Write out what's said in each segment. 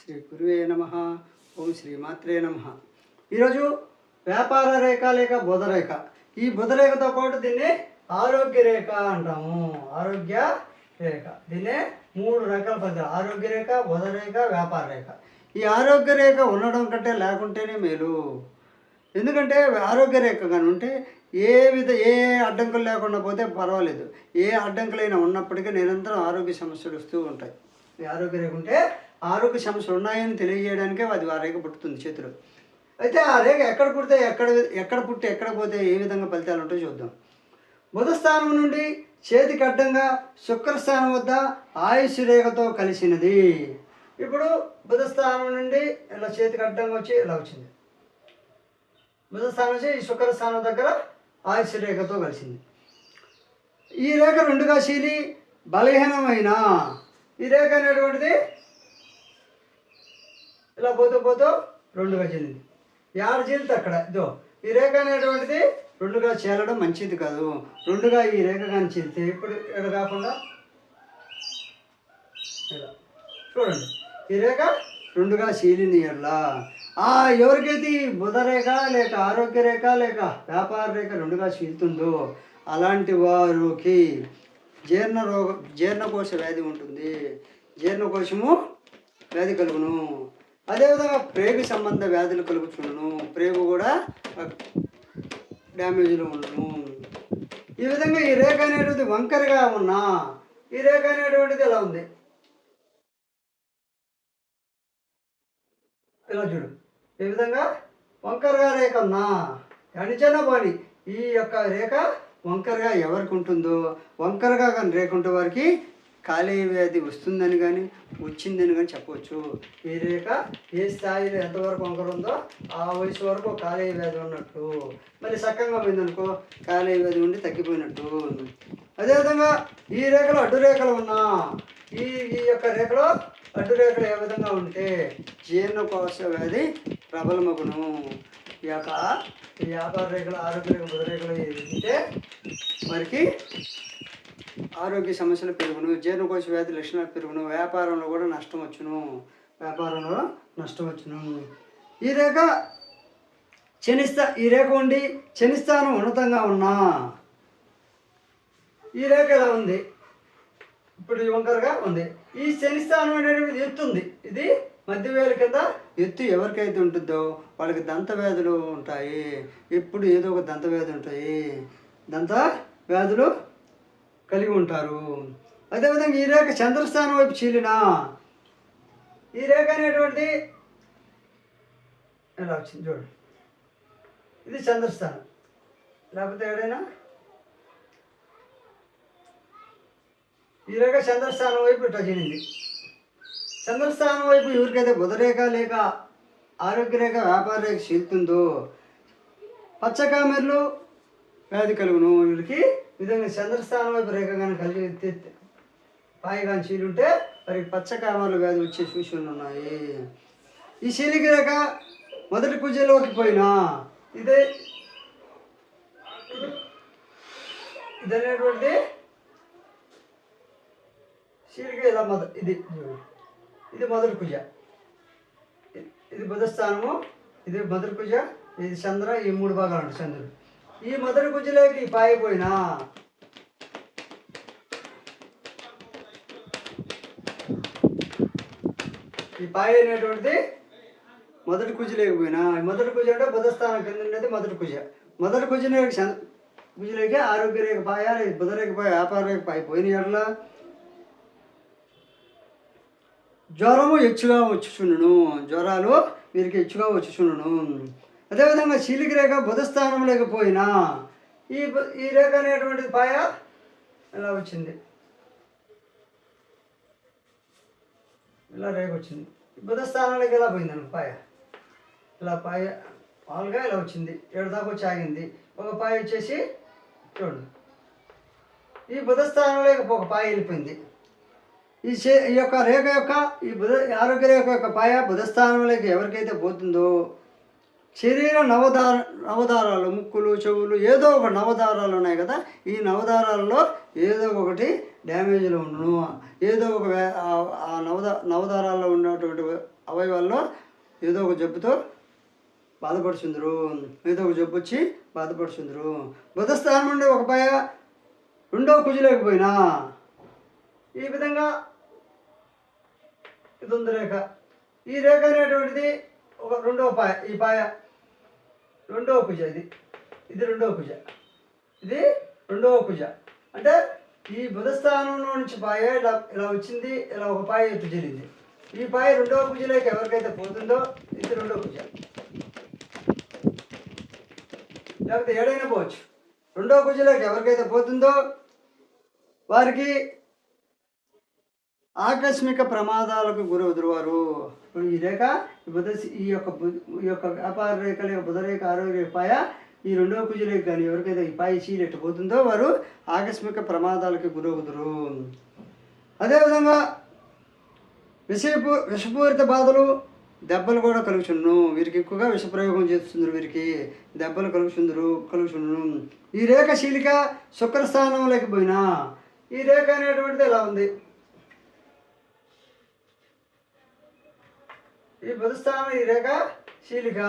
శ్రీ గురువే నమ. ఓం శ్రీ మాత్రే నమ. ఈరోజు వ్యాపార రేఖ లేక బుధరేఖ ఈ బుధరేఖతో పాటు దీన్ని ఆరోగ్య రేఖ అంటాము. ఆరోగ్య రేఖ. దీన్నే మూడు రకాల పద్ధతి ఆరోగ్య రేఖ బుధరేఖ వ్యాపార రేఖ. ఈ ఆరోగ్య రేఖ ఉండడం కంటే లేకుంటేనే మేలు. ఎందుకంటే ఆరోగ్య రేఖ కానీ ఉంటే ఏ విధ ఏ అడ్డంకులు లేకుండా పోతే పర్వాలేదు. ఏ అడ్డంకులైనా ఉన్నప్పటికీ నిరంతరం ఆరోగ్య సమస్యలు వస్తూ ఉంటాయి. ఈ ఆరోగ్య రేఖ ఉంటే ఆరోగ్య సమస్యలు ఉన్నాయని తెలియజేయడానికే అది ఆ రేఖ పుట్టుతుంది చేతిలో. అయితే ఆ రేఖ ఎక్కడ పుడితే ఎక్కడ ఎక్కడ పుట్టి ఎక్కడ పోతే ఏ విధంగా ఫలితాలు ఉంటాయో చూద్దాం. బుధ స్థానం నుండి చేతికి అడ్డంగా శుక్రస్థానం వద్ద ఆయుష్ రేఖతో కలిసినది. ఇప్పుడు బుధ స్థానం నుండి ఇలా చేతికి అడ్డంగా వచ్చి ఇలా వచ్చింది. బుధ స్థానం నుంచి ఈ శుక్రస్థానం దగ్గర ఆయుష్ రేఖతో కలిసింది. ఈ రేఖ రెండుగా చీలి బలహీనమైన. ఈ రేఖ అనేటువంటిది ఇలా పోతూ పోతూ రెండుగా చెల్లింది. యాడ చీలితే అక్కడ ఇదో ఈ రేఖ అనేటువంటిది రెండుగా చేరడం మంచిది కాదు. రెండుగా ఈ రేఖ కానీ చెందితే ఇప్పుడు ఇక్కడ కాకుండా ఇలా. చూడండి ఈ రేఖ రెండుగా చీలింది ఎట్లా? ఆ ఎవరికైతే ఈ బుధ రేఖ లేక ఆరోగ్య రేఖ లేక వ్యాపార రేఖ రెండుగా చీలుతుందో అలాంటి వారికి జీర్ణ రోగ జీర్ణకోశ వ్యాధి ఉంటుంది. జీర్ణకోశము వ్యాధి కలుగును. అదేవిధంగా ప్రేగు సంబంధ వ్యాధులు కలుగుతున్నాను ప్రేగు కూడా డ్యామేజ్లో ఉండను. ఈ విధంగా ఈ రేఖ అనేటువంటిది వంకరగా ఉన్నా ఈ రేఖ అనేటువంటిది ఎలా ఉంది? ఇలా చూడు. ఈ విధంగా వంకరగా రేఖ ఉన్నా. అనిచన పోని ఈ యొక్క రేఖ వంకరగా ఎవరికి ఉంటుందో వంకరగా కానీ రేఖ ఉంటే వారికి కాలేయ వ్యాధి వస్తుందని కానీ వచ్చిందని కానీ చెప్పవచ్చు ఈ రేఖ ఏ స్థాయిలో ఎంతవరకు వంకర ఉందో ఆ వయసు వరకు కాలేయ వ్యాధి ఉన్నట్టు. మళ్ళీ సక్కంగా పోయిందనుకో కాలేయ వ్యాధి ఉండి తగ్గిపోయినట్టు. అదేవిధంగా ఈ రేఖలో అడ్డు రేఖలు ఉన్నా. ఈ ఈ యొక్క రేఖలో అడ్డు రేఖలు ఏ విధంగా ఉంటే జీర్ణకోశ వ్యాధి ప్రబలమగును. ఈ యొక్క వ్యాపార రేఖలు ఆరోగ్య రేఖ బుధ రేఖలు ఉంటే వారికి ఆరోగ్య సమస్యలు పెరుగును జీర్ణకోశ వ్యాధి లక్షణాలు పెరుగును వ్యాపారంలో కూడా నష్టం వచ్చును. వ్యాపారంలో నష్టం వచ్చును. ఈ రేఖ శనిస్థా ఈ రేఖ ఉండి శనిస్థానం ఉన్నతంగా ఉన్నా. ఈ రేఖ ఎలా ఉంది? ఇప్పుడు వంకరగా ఉంది. ఈ శనిస్థానం అనేటువంటిది ఎత్తు ఉంది. ఇది మధ్యవేలు కింద ఎత్తు ఎవరికైతే ఉంటుందో వాళ్ళకి దంత వ్యాధులు ఉంటాయి. ఎప్పుడు ఏదో ఒక దంత వ్యాధి ఉంటాయి. దంత వ్యాధులు కలిగి ఉంటారు. అదేవిధంగా ఈ రేఖ చంద్రస్థానం వైపు చీలిన ఈ రేఖ అనేటువంటి ఎలా వచ్చింది చూడు. ఇది చంద్రస్థానం. లేకపోతే ఏడైనా ఈ రేఖ చంద్రస్థానం వైపు ఇట్లా చేరింది చంద్రస్థానం వైపు ఎవరికైతే బుధరేఖ లేక ఆరోగ్య రేఖ వ్యాపార రేఖ చీలుతుందో పచ్చకామెర్లు వ్యాధి కలుగును. వీరికి విధంగా చంద్రస్థానం వైపు రేఖ కానీ కలిగి ఎత్తి- పాయి కానీ చీలుంటే వారికి పచ్చకామర్ల వ్యాధి వచ్చే సూచనలు ఉన్నాయి. ఈ శీలిక రేఖ మొదటి కుజలోకి పోయినా ఇదే ఇది అనేటువంటి శీలిక ఇలా మొద ఇది ఇది మొదటి కుజ. ఇది బుధస్థానము ఇది మొదటి కుజ ఇది చంద్ర ఈ మూడు భాగాలు ఉంటాయి చంద్రుడు. ఈ మదర్ కుజలోకి ఈ పాయి పోయినా ఈ పాయ అనేటువంటిది మొదటి కుజ లేకపోయినా. ఈ మొదటి కుజ అంటే బుధస్థానం కింద ఉండేది మొదటి కుజ. మొదటి కుజ కుజలేక ఆరోగ్య రేఖ పాయ బుధరేఖ పాయ వ్యాపార రేఖ పాయ పోయిన ఎడల జ్వరము హెచ్చుగా వచ్చుచుండును. జ్వరాలు వీరికి హెచ్చుగా వచ్చుచుండును. అదేవిధంగా చీలిక రేఖ బుధస్థానం లేకపోయినా ఈ ఈ రేఖ అనేటువంటిది పాయ ఇలా వచ్చింది? ఇలా రేఖ వచ్చింది? బుధ ఇలా పోయింది అనుకో పాయ? ఇలా పాయ పాలుగా ఇలా వచ్చింది. ఏడు దాకా వచ్చి ఆగింది. ఒక పాయ వచ్చేసి చూడండి. ఈ బుధస్థానంలోకి ఒక పాయ వెళ్ళిపోయింది. ఈ చే ఈ యొక్క రేఖ యొక్క ఈ బుధ ఆరోగ్య రేఖ యొక్క పాయ బుధ స్థానంలోకి ఎవరికైతే పోతుందో శరీర నవదార నవదారాలు ముక్కులు చెవులు ఏదో ఒక నవదారాలు ఉన్నాయి కదా ఈ నవదారాల్లో ఏదో ఒకటి డ్యామేజ్లో ఉండను. ఏదో ఒక ఆ- నవదా నవదారాల్లో ఉన్నటువంటి అవయవాల్లో ఏదో ఒక జబ్బుతో బాధపడుచుందరు. ఏదో ఒక జబ్బు వచ్చి బాధపడుచుందరు. బుధస్థానం నుండి ఒక పై రెండో కుజులేకపోయినా ఈ విధంగా ఇది ఉంది రేఖ. ఈ రేఖ అనేటువంటిది ఒక రెండో పాయ ఈ పాయ రెండవ కుజ ఇది. ఇది రెండవ కుజ ఇది రెండవ కుజ అంటే ఈ బుధస్థానంలో నుంచి పాయ ఇలా ఇలా వచ్చింది ఇలా ఒక పాయ ఎత్తు జరిగింది ఈ పాయ రెండవ కుజలోకి ఎవరికైతే పోతుందో ఇది రెండవ కుజ లేకపోతే ఏడైనా పోవచ్చు. రెండవ కుజలోకి ఎవరికైతే పోతుందో వారికి ఆకస్మిక ప్రమాదాలకు గురవుదురువారు. ఈ రేఖ బుధ ఈ యొక్క ఈ యొక్క వ్యాపార రేఖ లేక బుధరేఖ ఆరోగ్య పాయ ఈ రెండవ కుజ రేఖ కానీ ఎవరికైతే ఈ పాయ చీలెట్టు పోతుందో వారు ఆకస్మిక ప్రమాదాలకు గురవుదురు. అదేవిధంగా విషపు విషపూరిత బాధలు దెబ్బలు కూడా కలుగుచుండును. వీరికి ఎక్కువగా విషప్రయోగం చేస్తున్నారు వీరికి. దెబ్బలు కలుగుచుందరు కలుగుచుండును. ఈ రేఖ శీలిక శుక్రస్థానంలోకి పోయినా. ఈ రేఖ అనేటువంటిది ఎలా ఉంది? ఈ బుధస్థానం ఈ రేఖ శీలిక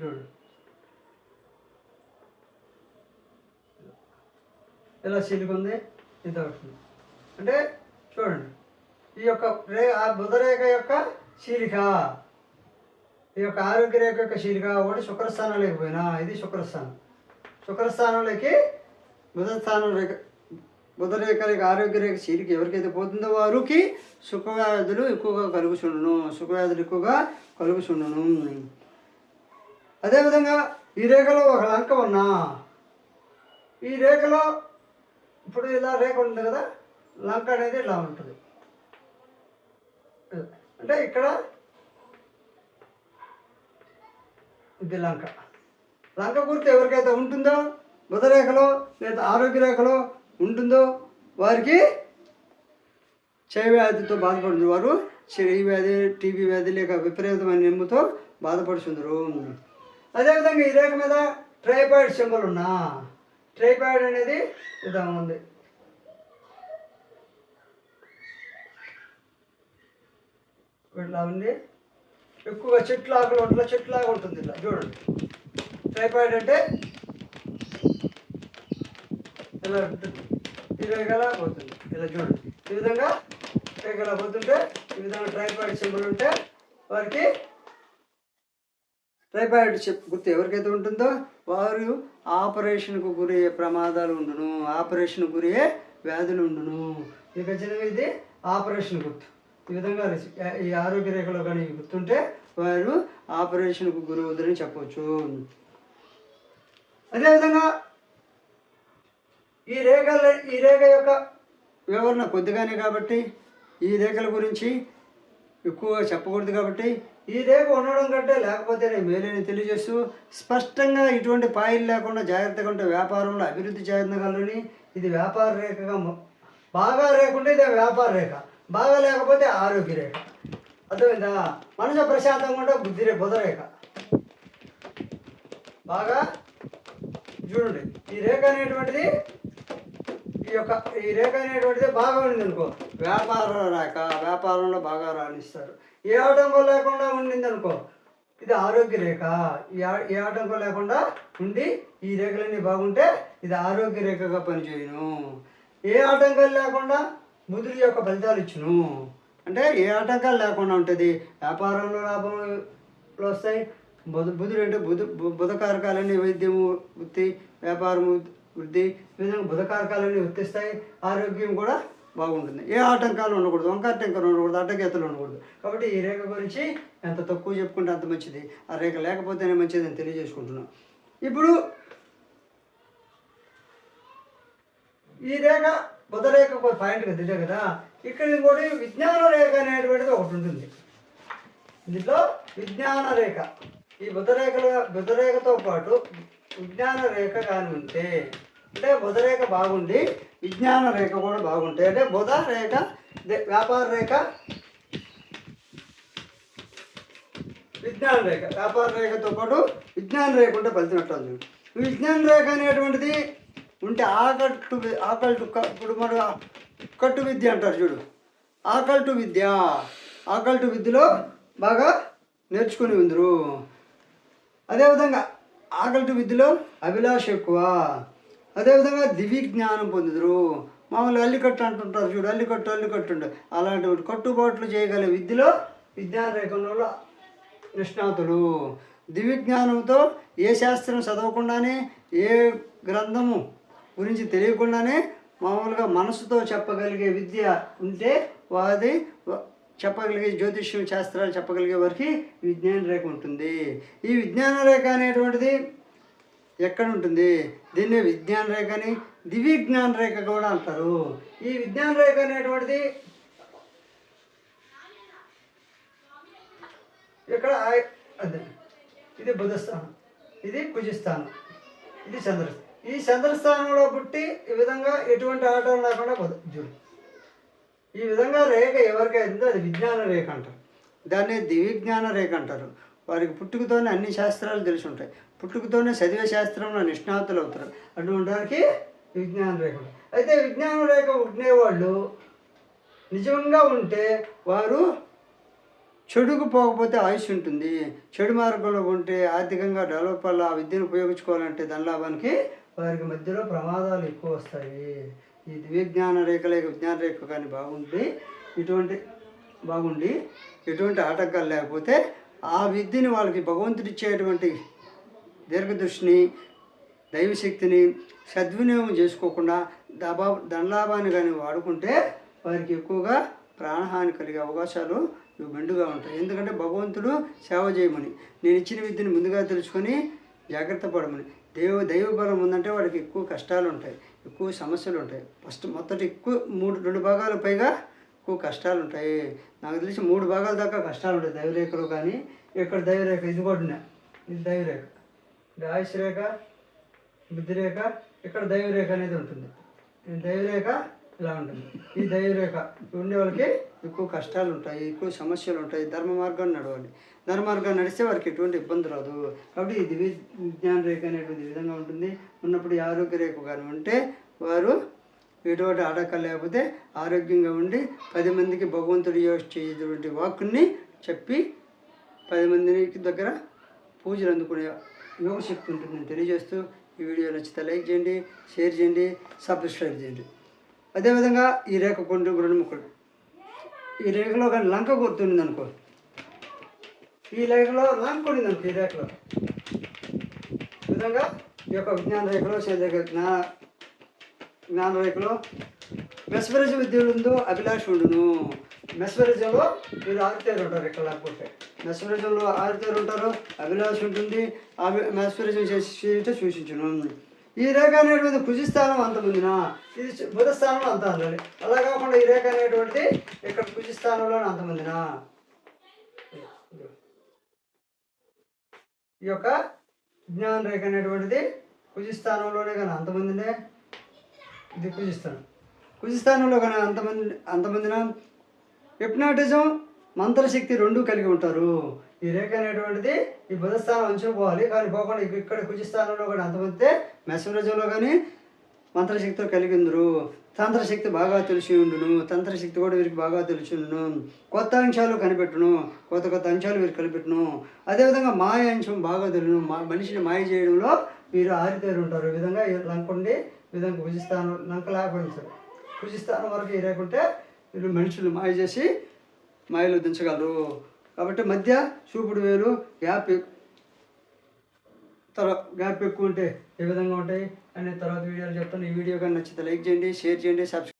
చూడు. ఎలా శీలిక ఉంది? ఇంత అవుతుంది అంటే చూడండి ఈ యొక్క రే ఆ బుధరేఖ యొక్క శీలిక. ఈ యొక్క ఆరోగ్య రేఖ యొక్క శీలిక ఒకటి శుక్రస్థానం లేకపోయినా ఇది శుక్రస్థానం. శుక్రస్థానంలోకి బుధస్థానం రేఖ బుధరేఖ ఆరోగ్య రేఖ శీలిక ఎవరికైతే పోతుందో వారికి సుఖవ్యాధులు ఎక్కువగా కలుగుచుండును. సుఖవ్యాధులు ఎక్కువగా కలుగుచుండును. అదేవిధంగా ఈ రేఖలో ఒక లంక ఉన్నా. ఈ రేఖలో ఇప్పుడు ఇలా రేఖ ఉంది కదా లంక అనేది ఇలా ఉంటుంది. అంటే ఇక్కడ ఇది లంక. లంక గుర్తు ఎవరికైతే ఉంటుందో బుధరేఖలో లేదా ఆరోగ్య రేఖలో ఉంటుందో వారికి క్షయ వ్యాధితో బాధపడుతుంది వారు క్షయ వ్యాధి టీబీ వ్యాధి లేక విపరీతమైన నెమ్ముతో బాధపడుతుందరు అదేవిధంగా ఈ రేఖ మీద ట్రైపాయిడ్ సింబల్ ఉన్నా. ట్రైపాయిడ్ అనేది ఇదా ఉంది. ఇట్లా ఉంది. ఎక్కువగా చెట్లు ఆకులు ఉంటుంది చెట్లు ఆకు ఉంటుంది ఇట్లా చూడండి. ట్రైపాయిడ్ అంటే ఇలా ఉంటుంది పోతుంది. ఇలా చూడండి. ఈ విధంగా ఇలా పోతుంటే ఈ విధంగా ట్రైపాయిడ్ సింబల్ ఉంటే వారికి ట్రైపాయిడ్ చెప్ గుర్తు ఎవరికైతే ఉంటుందో వారు ఆపరేషన్కు గురయ్యే ప్రమాదాలు ఉండును. ఆపరేషన్ గురయ్యే వ్యాధులు ఉండును. ఇక చిన్నవి ఇది ఆపరేషన్ గుర్తు. ఈ విధంగా ఈ ఆరోగ్య రేఖలో కానీ గుర్తుంటే వారు ఆపరేషన్కు గురవుదని చెప్పవచ్చు. అదేవిధంగా ఈ రేఖల ఈ రేఖ యొక్క వివరణ కొద్దిగానే కాబట్టి ఈ రేఖల గురించి ఎక్కువగా చెప్పకూడదు కాబట్టి ఈ రేఖ ఉండడం కంటే లేకపోతేనే మేలేని తెలియజేస్తూ స్పష్టంగా ఇటువంటి పాయిలు లేకుండా జాగ్రత్తగా ఉంటే వ్యాపారంలో అభివృద్ధి చెందగలరని ఇది వ్యాపార రేఖగా బాగా లేకుంటే ఇది వ్యాపార రేఖ బాగా లేకపోతే ఆరోగ్య రేఖ. అర్థమైందా? మనసు ప్రశాంతంగా ఉంటే బుద్ధి రేఖ. బుధరేఖ బాగా? చూడండి ఈ రేఖ అనేటువంటిది ఈ యొక్క ఈ రేఖ అనేటువంటిది బాగా ఉండింది అనుకో వ్యాపార రేఖ వ్యాపారంలో బాగా రాణిస్తారు. ఏ ఆటంకం లేకుండా ఉండింది అనుకో ఇది ఆరోగ్య రేఖ. ఈ ఏ ఆటంకం లేకుండా ఉండి ఈ రేఖలన్నీ బాగుంటే ఇది ఆరోగ్య రేఖగా పనిచేయను. ఏ ఆటంకాలు లేకుండా బుధుడి యొక్క ఫలితాలు ఇచ్చును. అంటే ఏ ఆటంకాలు లేకుండా ఉంటుంది? వ్యాపారంలో లాభంలో వస్తాయి. బుధ బుధుడు అంటే బుధ బు- బుధకారకాలన్నీ వైద్యము వృత్తి వ్యాపారము వృద్ధి విధంగా బుధకారకాలన్నీ వర్తిస్తాయి ఆరోగ్యం కూడా బాగుంటుంది. ఏ ఆటంకాలు ఉండకూడదు వంకాయ టెంకలు ఉండకూడదు అడ్డగీతలు ఉండకూడదు. కాబట్టి ఈ రేఖ గురించి ఎంత తక్కువ చెప్పుకుంటే అంత మంచిది. ఆ రేఖ లేకపోతేనే మంచిది అని తెలియజేసుకుంటున్నాం. ఇప్పుడు ఈ రేఖ బుధ రేఖ పాయింట్ కదా కదా? ఇక్కడ ఇంకోటి విజ్ఞాన రేఖ అనేటువంటిది ఒకటి ఉంటుంది. దీంట్లో విజ్ఞాన రేఖ. ఈ బుధ రేఖల బుధ రేఖతో పాటు విజ్ఞాన రేఖ కానీ ఉంటే అంటే బుధ రేఖ బాగుండి విజ్ఞాన రేఖ కూడా బాగుంటే అంటే బుధ రేఖ వ్యాపార రేఖ విజ్ఞాన రేఖ వ్యాపార రేఖతో పాటు విజ్ఞాన రేఖ ఉంటే ఫలితం విజ్ఞాన రేఖ అనేటువంటిది ఉంటే ఆకట్టు ఆకల్టు ఇప్పుడు మన కట్టు విద్య అంటారు చూడు. ఆకల్టు విద్య ఆకల్టు విద్యలో బాగా నేర్చుకుని ఉందరు. అదేవిధంగా ఆకలి విద్యలో అభిలాష ఎక్కువ. అదేవిధంగా దివి జ్ఞానం పొందుదురు. మామూలు అల్లికట్టు అంటుంటారు చూడు అల్లికట్టు అల్లికట్టు అలాంటి కట్టుబాట్లు చేయగల విద్యలో విజ్ఞాన రేఖంలో నిష్ణాతులు. దివి జ్ఞానంతో ఏ శాస్త్రం చదవకుండానే ఏ గ్రంథము గురించి తెలియకుండానే మామూలుగా మనసుతో చెప్పగలిగే విద్య ఉంటే వాది చెప్పగలిగే జ్యోతిష్యం శాస్త్రాలు చెప్పగలిగే వారికి విజ్ఞాన రేఖ ఉంటుంది. ఈ విజ్ఞాన రేఖ అనేటువంటిది ఎక్కడ ఉంటుంది? దీన్ని విజ్ఞాన రేఖ అని దివ్య జ్ఞాన రేఖ కూడా అంటారు. ఈ విజ్ఞాన రేఖ అనేటువంటిది ఇక్కడ ఇది బుధస్థానం ఇది కుజిస్థానం ఇది చంద్ర ఈ చంద్రస్థానంలో పుట్టి ఈ విధంగా ఎటువంటి ఆటలు లేకుండా బుధ ఈ విధంగా రేఖ ఎవరికి అయిందో అది విజ్ఞాన రేఖ అంటారు. దాన్ని దివిజ్ఞాన రేఖ అంటారు. వారికి పుట్టుకతోనే అన్ని శాస్త్రాలు తెలిసి ఉంటాయి. పుట్టుకతోనే చదివే శాస్త్రంలో నిష్ణాతులు అవుతారు. అటువంటి వారికి విజ్ఞాన రేఖ అయితే విజ్ఞాన రేఖ ఉండేవాళ్ళు నిజంగా ఉంటే వారు చెడుకు పోకపోతే ఆయుష్ ఉంటుంది. చెడు మార్గంలో ఉంటే ఆర్థికంగా డెవలప్ వల్ల ఆ విద్యను ఉపయోగించుకోవాలంటే ధనలాభానికి వారికి మధ్యలో ప్రమాదాలు ఎక్కువ వస్తాయి. ఈ దివ్యజ్ఞాన రేఖ లేక విజ్ఞాన రేఖ కానీ బాగుండి ఇటువంటి బాగుండి ఎటువంటి ఆటంకాలు లేకపోతే ఆ విద్యని వాళ్ళకి భగవంతుడు ఇచ్చేటువంటి దీర్ఘదృష్టిని దైవశక్తిని సద్వినియోగం చేసుకోకుండా దబా ధనలాభాన్ని కానీ వాడుకుంటే వారికి ఎక్కువగా ప్రాణహాని కలిగే అవకాశాలు మెండుగా ఉంటాయి. ఎందుకంటే భగవంతుడు సేవ చేయమని నేను ఇచ్చిన విద్యను ముందుగా తెలుసుకొని జాగ్రత్త పడమని దైవ దైవ బలం ఉందంటే వాడికి ఎక్కువ కష్టాలు ఉంటాయి. ఎక్కువ సమస్యలు ఉంటాయి. ఫస్ట్ మొదటి ఎక్కువ మూడు రెండు భాగాలు పైగా ఎక్కువ కష్టాలు ఉంటాయి నాకు తెలిసి మూడు భాగాల దాకా కష్టాలు ఉంటాయి దైవరేఖలు కానీ ఇక్కడ దైవరేఖ ఇది కూడా ఉన్నాయి. ఇది దైవరేఖ. ఇది ఆయుష్ రేఖ ఇక్కడ దైవరేఖ అనేది ఉంటుంది. ఈ దైవరేఖ ఇలా ఉంటుంది. ఈ దైవరేఖ ఉండే వాళ్ళకి ఎక్కువ కష్టాలు ఉంటాయి ఎక్కువ సమస్యలు ఉంటాయి ధర్మ మార్గాన్ని నడవాలి. ధర్మ మార్గాన్ని నడిస్తే వారికి ఎటువంటి ఇబ్బంది రాదు. కాబట్టి ఈ దివ్య విజ్ఞాన రేఖ అనేటువంటి విధంగా ఉంటుంది. ఉన్నప్పుడు ఈ ఆరోగ్య రేఖ కానీ ఉంటే వారు ఎటువంటి ఆడక లేకపోతే ఆరోగ్యంగా ఉండి పది మందికి భగవంతుడు చేసేటువంటి వాక్కుని చెప్పి పది మందికి దగ్గర పూజలు అందుకునే యోగ శక్తి ఉంటుందని తెలియజేస్తూ ఈ వీడియో నచ్చితే లైక్ చేయండి షేర్ చేయండి సబ్స్క్రైబ్ చేయండి. అదేవిధంగా ఈ రేఖ కొన్ని రెండు ముక్కలు. ఈ రేఖలో కానీ లంక గుర్తుండింది అనుకో ఈ రేఖలో లంక ఉండింది అనుకో ఈ రేఖలో ఈ విధంగా ఈ యొక్క విజ్ఞాన రేఖలో జ్ఞా జ్ఞాన జ్ఞాన రేఖలో మెస్మరిజం విద్యుడు ఉందో అభిలాష ఉండును. మెస్మరిజంలో మీరు ఆరితేరు ఉంటారు ఇక్కడ లేకపోతే. మెస్మరిజంలో ఆరితేరు ఉంటారు అభిలాష ఉంటుంది. అభి మెస్మరిజం చేసి సూచించును ఈ రేఖ అనేటువంటి కుజిస్థానం అంత ముందున? ఇది బుధస్థానంలో అంత ఉండాలి అలా కాకుండా ఈ రేఖ అనేటువంటిది ఇక్కడ కుజిస్థానంలో అంత ముందున? ఈ యొక్క జ్ఞాన రేఖ అనేటువంటిది కుజిస్థానంలోనే కానీ అంతమందినే ఇది కుజిస్థానం కుజిస్థానంలో కానీ అంతమంది అంతమందిన హిప్నాటిజం మంత్రశక్తి రెండు కలిగి ఉంటారు. ఈ రేఖ అనేటువంటిది ఈ బుధస్థానం అంచులు పోవాలి. కానీ పోకుండా ఇక్కడ కుజిస్థానంలో కూడా అంతమందితే మెసమరజంలో కానీ మంత్రశక్తితో కలిగి ఉందరు తంత్రశక్తి బాగా తెలిసి ఉండును. తంత్రశక్తి కూడా వీరికి బాగా తెలిసి ఉండును. కొత్త అంశాలు కనిపెట్టును. కొత్త కొత్త అంశాలు వీరు కనిపెట్టును. అదేవిధంగా మాయ అంశం బాగా తెలియను. మా మనిషిని మాయ చేయడంలో వీరు ఆరితేరు ఉంటారు. ఈ విధంగా లంకుండి విధంగా కుజిస్థానం లంక లేకపోయింది కుజిస్థానం వరకు లేకుంటే వీరు వీళ్ళు మనుషులు మాయ చేసి మాయలు దించగలరు. కాబట్టి మధ్య చూపుడు వేలు యాప్ తర్వాత గ్యాప్ ఎక్కువ ఉంటే ఏ విధంగా ఉంటాయి? అనే తర్వాత వీడియోలు చెప్తాను. ఈ వీడియో కానీ నచ్చితే లైక్ చేయండి షేర్ చేయండి సబ్స్క్రైబ్